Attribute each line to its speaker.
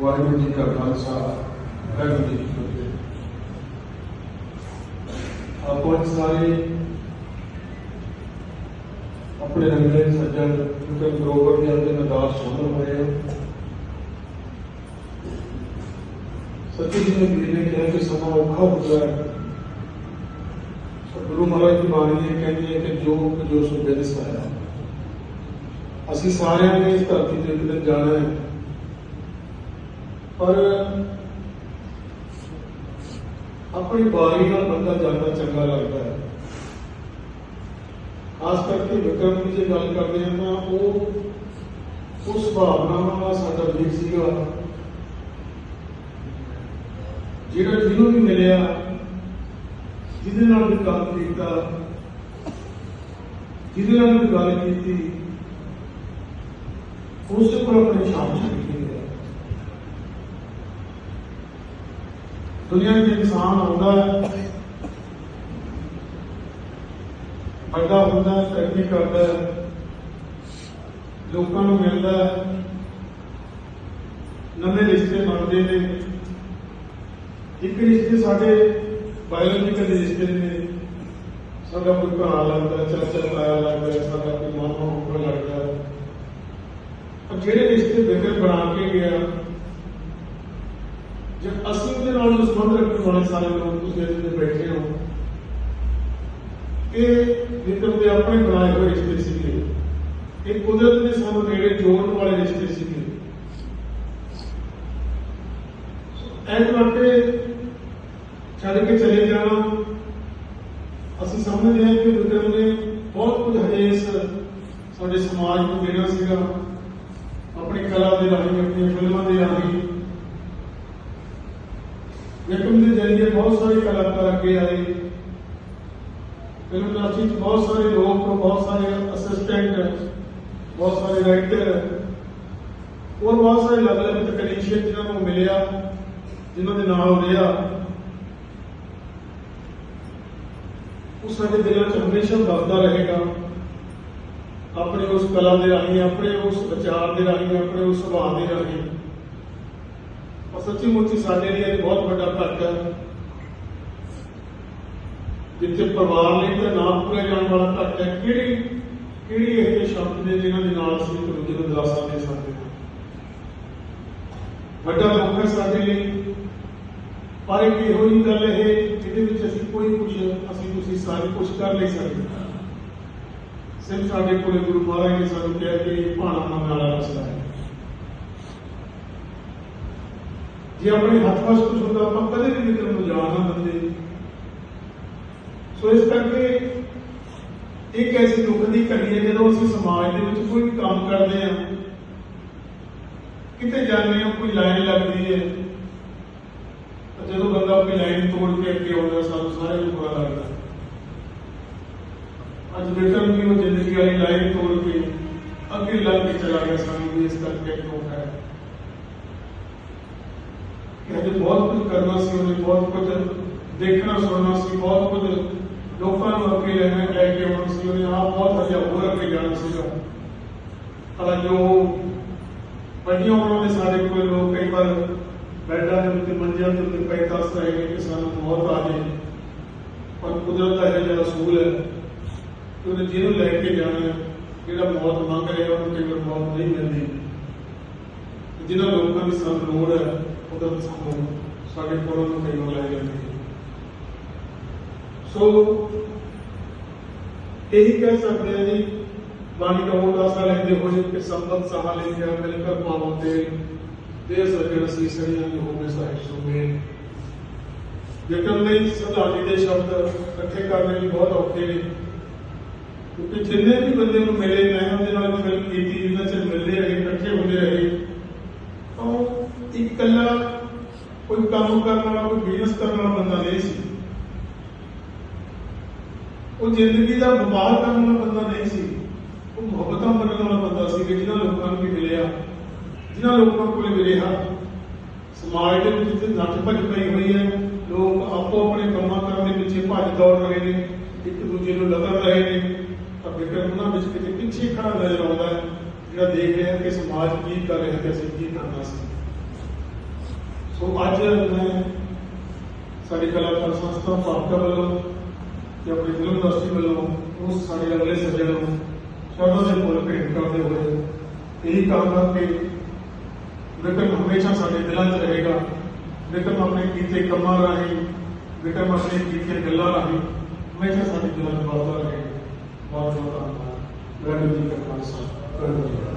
Speaker 1: ਵਾਹਿਗੁਰੂ ਜੀ ਕਾ ਖਾਲਸਾ ਵਾਹਿਗੁਰੂ ਜੀ ਕੀ ਫਤਿਹ ਆਪੋ ਅੱਜ ਸਾਰੇ ਆਪਣੇ ਰੰਗੇ ਸੱਜਣ ਕਿਉਂਕਿ ਗਰੋਵਰ ਦੇ ਅੰਦਰ ਅਰਦਾਸ ਸ਼ਾਮਲ ਹੋਏ ਆ ਸੱਚੀ ਜੀ ਨੇ ਵੀਰ ਨੇ ਕਿਹਾ ਕਿ ਸਮਾਂ ਔਖਾ ਹੁੰਦਾ ਹੈ ਸੋ ਗੁਰੂ ਮਹਾਰਾਜ ਦੀ ਬਾਣੀ ਇਹ ਕਹਿੰਦੀ ਹੈ ਕਿ ਜੋ ਜੋ ਸੋ ਬਿਨ ਸਹਾਇਆ ਅਸੀਂ ਸਾਰਿਆਂ ਨੇ ਇਸ ਧਰਤੀ ਤੇ ਇੱਕ ਦਿਨ ਜਾਣਾ ਹੈ ਪਰ ਆਪਣੀ ਬਾਰੀ ਨਾਲ ਬੰਦਾ ਜਾਂਦਾ ਚੰਗਾ ਲੱਗਦਾ ਹੈ। ਖਾਸ ਕਰਕੇ ਵਿਕਰਮ ਦੀ ਜੇ ਗੱਲ ਕਰਦੇ ਹਾਂ ਤਾਂ ਉਹ ਉਸ ਭਾਵਨਾ ਨਾਲ ਸਾਡਾ ਵੀਰ ਸੀਗਾ। ਜਿਹੜਾ ਜਿਹਨੂੰ ਵੀ ਮਿਲਿਆ, ਜਿਹਦੇ ਨਾਲ ਵੀ ਗੱਲ ਕੀਤਾ, ਜਿਹਦੇ ਨਾਲ ਵੀ ਗੱਲ ਕੀਤੀ ਉਸੇ ਕੋਲ ਆਪਣੀ ਸ਼ਾਮ ਛੱਡ ਕੇ ਗਿਆ ਦੁਨੀਆ ਵਿੱਚ ਇਨਸਾਨ ਆਉਂਦਾ ਵੱਡਾ ਹੁੰਦਾ ਤਰੱਕੀ ਕਰਦਾ ਲੋਕਾਂ ਨੂੰ ਮਿਲਦਾ ਨਵੇਂ ਰਿਸ਼ਤੇ ਬਣਦੇ ਨੇ। ਇੱਕ ਰਿਸ਼ਤੇ ਸਾਡੇ ਬਾਇਓਲੋਜੀਕਲ ਰਿਸ਼ਤੇ ਨੇ। ਸਾਡਾ ਕੋਈ ਭਰਾ ਲੱਗਦਾ, ਚਾਚਾ, ਤਾਇਆ ਲੱਗਦਾ, ਸਾਡਾ ਕੋਈ ਮਾਮਾ ਉੱਪਰ ਲੱਗਦਾ। ਪਰ ਜਿਹੜੇ ਰਿਸ਼ਤੇ ਬਿਗਰ ਬਣਾ ਕੇ ਗਿਆ ਜੇ ਅਸੀਂ ਉਹਦੇ ਨਾਲ ਸੰਬੰਧ ਰੱਖਣ ਵਾਲੇ ਸਾਰੇ ਲੋਕ ਤੁਸੀਂ ਇੱਥੇ ਬੈਠੇ ਹੋ ਇਹ ਵਿਕਰਮ ਦੇ ਆਪਣੇ ਬਣਾਏ ਹੋਏ ਰਿਸ਼ਤੇ ਸੀਗੇ, ਇਹ ਕੁਦਰਤ ਨੇ ਸਾਨੂੰ ਨੇੜੇ ਜੋੜਨ ਵਾਲੇ ਰਿਸ਼ਤੇ ਸੀਗੇ। ਐਂ ਕਰਕੇ ਛੱਡ ਕੇ ਚਲੇ ਜਾਣਾ, ਅਸੀਂ ਸਮਝਦੇ ਹਾਂ ਕਿ ਵਿਕਰਮ ਨੇ ਬਹੁਤ ਕੁਝ ਹਰੇਸ ਸਾਡੇ ਸਮਾਜ ਨੂੰ ਦੇਣਾ ਸੀਗਾ, ਆਪਣੀ ਕਲਾ ਦੇ ਰਾਹੀਂ, ਆਪਣੀਆਂ ਫਿਲਮਾਂ ਦੇ ਰਾਹੀਂ ਵਿਕਰਮ ਦੇ ਜਰੀਏ ਬਹੁਤ ਸਾਰੇ ਕਲਾਕਾਰ ਅੱਗੇ ਆਏ ਫਿਲਮ ਇੰਡਸਟਰੀ 'ਚ ਬਹੁਤ ਸਾਰੇ ਲੋਕ ਬਹੁਤ ਸਾਰੇ ਅਸਿਸਟੈਂਟ ਬਹੁਤ ਸਾਰੇ ਰਾਈਟਰ ਔਰ ਬਹੁਤ ਸਾਰੇ ਅਲੱਗ-ਅਲੱਗ ਟੈਕਨੀਸ਼ੀਅਨ ਜਿਨ੍ਹਾਂ ਨੂੰ ਮਿਲਿਆ ਜਿਨ੍ਹਾਂ ਦੇ ਨਾਲ ਉਹ ਰਿਹਾ ਉਹ ਸਾਡੇ ਦਿਲਾਂ 'ਚ ਹਮੇਸ਼ਾ ਵਸਦਾ ਰਹੇਗਾ ਆਪਣੇ ਉਸ ਕਲਾ ਦੇ ਰਾਹੀਂ ਆਪਣੇ ਉਸ ਵਿਚਾਰ ਦੇ ਰਾਹੀਂ ਆਪਣੇ ਉਸ ਸੁਭਾਅ ਦੇ ਰਾਹੀਂ ਔਰ ਸੱਚੀ ਮੁੱਚੀ ਸਾਡੇ ਲਈ ਇਹ ਬਹੁਤ ਵੱਡਾ ਘਟ ਹੈ ਜਿੱਥੇ ਪਰਿਵਾਰ ਲਈ ਤਾਂ ਨਾ ਪੂਰਾ ਜਾਣ ਵਾਲਾ ਘਟ ਹੈ, ਕਿਹੜੀ ਕਿਹੜੀ ਇਹ ਸ਼ਬਦ ਨੇ ਜਿਨ੍ਹਾਂ ਦੇ ਨਾਲ ਅਸੀਂ ਇੱਕ ਦੂਜੇ ਨੂੰ ਦਿਲਾਸਾ ਦੇ ਸਕਦੇ? ਹਾਂ ਵੱਡਾ ਦੁੱਖ ਹੈ ਸਾਡੇ ਲਈ। ਪਰ ਇੱਕ ਇਹੋ ਜਿਹੀ ਗੱਲ ਇਹ ਜਿਹਦੇ ਵਿੱਚ ਅਸੀਂ ਕੋਈ ਕੁਝ ਅਸੀਂ ਤੁਸੀਂ ਸਾਰੇ ਕੁਝ ਕਰ ਨਹੀਂ ਸਕਦੇ। ਸਿਰਫ ਸਾਡੇ ਕੋਲੇ ਗੁਰੂ ਮਹਾਰਾਜ ਨੇ ਸਾਨੂੰ ਕਿਹਾ ਕਿ ਇਹ ਭਾਣਾ ਮੰਗਣ ਵਾਲਾ ਰਸਤਾ ਹੈ। ਜੇ ਆਪਣੇ ਹੱਥ ਪਾਸ ਕੁਝ ਹੁੰਦਾ, ਆਪਾਂ ਕਦੇ ਵੀ ਨਿਕਲ ਨੂੰ ਜਾਣ ਦਿੰਦੇ। ਸੋ ਇਸ ਕਰਕੇ ਇੱਕ ਐਸੀ ਦੁੱਖ ਦੀ ਘੜੀ ਹੈ ਜਦੋਂ ਅਸੀਂ ਸਮਾਜ ਦੇ ਵਿੱਚ ਕੋਈ ਵੀ ਕੰਮ ਕਰਦੇ ਹਾਂ ਕਿਤੇ ਜਾਂਦੇ ਹਾਂ ਕੋਈ ਲਾਈਨ ਲੱਗਦੀ ਹੈ ਤਾਂ ਜਦੋਂ ਬੰਦਾ ਆਪਣੀ ਲਾਈਨ ਤੋੜ ਕੇ ਅੱਗੇ ਆਉਂਦਾ ਸਾਨੂੰ ਸਾਰਿਆਂ ਨੂੰ ਬੁਰਾ ਲੱਗਦਾ ਅੱਜ ਵਿਕਰਮ ਦੀ ਉਹ ਜ਼ਿੰਦਗੀ ਵਾਲੀ ਲਾਈਨ ਤੋੜ ਕੇ ਅੱਗੇ ਲੱਗ ਕੇ ਚਲਾ ਗਿਆ ਸਾਨੂੰ ਵੀ ਇਸ ਕਰਕੇ ਦੁੱਖ ਹੈ ਕਿ ਅਜੇ ਬਹੁਤ ਕੁਝ ਕਰਨਾ ਸੀ ਉਹਨੇ ਬਹੁਤ ਕੁਝ ਦੇਖਣਾ ਸੁਣਨਾ ਸੀ ਬਹੁਤ ਕੁਝ ਲੋਕਾਂ ਨੂੰ ਅੱਗੇ ਲੈਣਾ ਲੈ ਕੇ ਆਉਣਾ ਸੀ, ਉਹਨੇ ਆਪ ਬਹੁਤ ਹਜੇ ਹੋਰ ਅੱਗੇ ਜਾਣਾ ਸੀਗਾ ਪਰ ਜੋ ਵੱਡੀਆਂ ਉਮਰਾਂ ਦੇ ਸਾਡੇ ਕੋਲ ਲੋਕ ਕਈ ਵਾਰ ਬੈੱਡਾਂ ਦੇ ਉੱਤੇ ਮੰਜਿਆਂ ਦੇ ਉੱਤੇ ਪਏ ਦੱਸ ਰਹੇ ਨੇ ਕਿ ਸਾਨੂੰ ਮੌਤ ਆ ਜਾਏ ਪਰ ਕੁਦਰਤ ਦਾ ਇਹ ਜਿਹੜਾ ਅਸੂਲ ਹੈ ਕਿ ਉਹਨੇ ਜਿਹਨੂੰ ਲੈ ਕੇ ਜਾਣਾ ਜਿਹੜਾ ਮੌਤ ਮੰਗ ਰਿਹਾ, ਉਹਨੂੰ ਕਈ ਵਾਰ ਮੌਤ ਨਹੀਂ ਮਿਲਦੀ। ਜਿਨ੍ਹਾਂ ਲੋਕਾਂ ਦੀ ਸਾਨੂੰ ਲੋੜ ਹੈ ਉਹਦਾ ਸਾਨੂੰ ਸਾਡੇ ਕੋਲੋਂ ਨੂੰ ਕਈ ਵਾਰ ਲੈ ਜਾਂਦੇ ਸੋ ਇਹੀ ਕਹਿ ਸਕਦੇ ਹਾਂ ਜੀ ਬਾਣੀ ਦਾ ਉਹ ਆਸਾ ਲੈਂਦੇ ਹੋਏ ਕਿ ਸੰਬਤ ਸਹਾ ਲੈ ਗਿਆ ਮਿਲ ਕਰ ਪਾਵੋ ਤੇ ਦੇ ਸਜਣ ਸੀ ਸੜੀਆਂ ਜੋ ਹੋਵੇ ਸਾਹਿਬ ਸੁਮੇ ਜੇਕਰ ਨਹੀਂ ਸਦਾਲੀ ਦੇ ਸ਼ਬਦ ਇਕੱਠੇ ਕਰਨੇ ਵੀ ਬਹੁਤ ਔਖੇ ਨੇ। ਕਿਉਂਕਿ ਜਿੰਨੇ ਵੀ ਬੰਦੇ ਨੂੰ ਮਿਲੇ, ਮੈਂ ਉਹਦੇ ਨਾਲ ਫਿਲਮ ਕੀਤੀ, ਜਿੰਨਾ ਚਿਰ ਮਿਲਦੇ ਰਹੇ, ਇਕੱਠੇ ਹੁੰਦੇ ਰਹੇ, ਤਾਂ ਇਕੱਲਾ ਕੋਈ ਕੰਮ ਕਰਨ ਵਾਲਾ, ਕੋਈ ਬਿਜ਼ਨਸ ਕਰਨ ਵਾਲਾ ਬੰਦਾ ਨਹੀਂ ਸੀ। ਉਹ ਜ਼ਿੰਦਗੀ ਦਾ ਵਪਾਰ ਕਰਨ ਵਾਲਾ ਬੰਦਾ ਨਹੀਂ ਸੀ। ਉਹ ਮੁਹੱਬਤਾਂ ਕਰਨ ਵਾਲਾ ਬੰਦਾ ਸੀ ਕਿ ਜਿਹਨਾਂ ਲੋਕਾਂ ਨੂੰ ਵੀ ਮਿਲਿਆ ਜਿਨ੍ਹਾਂ ਲੋਕਾਂ ਕੋਲ ਵੀ ਰਿਹਾ ਸਮਾਜ ਦੇ ਵਿੱਚ ਜਿੱਥੇ ਨੱਠ ਭੱਜ ਪਈ ਹੋਈ ਹੈ। ਲੋਕ ਆਪੋ ਆਪਣੇ ਕੰਮਾਂ ਕਰਨ ਦੇ ਪਿੱਛੇ ਭੱਜ ਦੌੜ ਰਹੇ ਨੇ ਇੱਕ ਦੂਜੇ ਨੂੰ ਲਗਨ ਰਹੇ ਨੇ। ਤਾਂ ਵਿਕਰਮ ਉਹਨਾਂ ਵਿੱਚ ਕਿਤੇ ਪਿੱਛੇ ਖੜਾ ਨਜ਼ਰ ਆਉਂਦਾ ਹੈ, ਜਿਹੜਾ ਦੇਖ ਰਿਹਾ ਕਿ ਸਮਾਜ ਕੀ ਕਰ ਰਿਹਾ ਤੇ ਅਸੀਂ ਕੀ ਕਰਨਾ ਸੀ। ਸੋ ਅੱਜ ਮੈਂ ਸਾਡੀ ਕਲਾਕਾਰ ਸੰਸਥਾ ਪਾਪਕਾ ਵੱਲੋਂ कि अपनी फ़िल्म इंडस्ट्री में लोग उस साढ़े अगले सज्जन को शब्दों से फुल भेंट करते हुए यही कामना कि विक्रम हमेशा साढ़े दिलों 'ਚ ਰਹੇਗਾ ਵਿਕਰਮ ਆਪਣੇ ਕੀਤੇ ਕੰਮਾਂ ਰਾਹੀਂ ਵਿਕਰਮ ਆਪਣੇ ਕੀਤੇ ਗੱਲਾਂ ਰਾਹੀਂ ਹਮੇਸ਼ਾ ਸਾਡੇ ਦਿਲਾਂ 'ਚ ਵਸਦਾ ਰਹੇ ਬਹੁਤ ਬਹੁਤ ਧੰਨਵਾਦ ਵੈਗੁਰੂ ਜੀ ਦਾ ਖਾਲਸਾ ਵੈਗੁਰੂ ਜੀ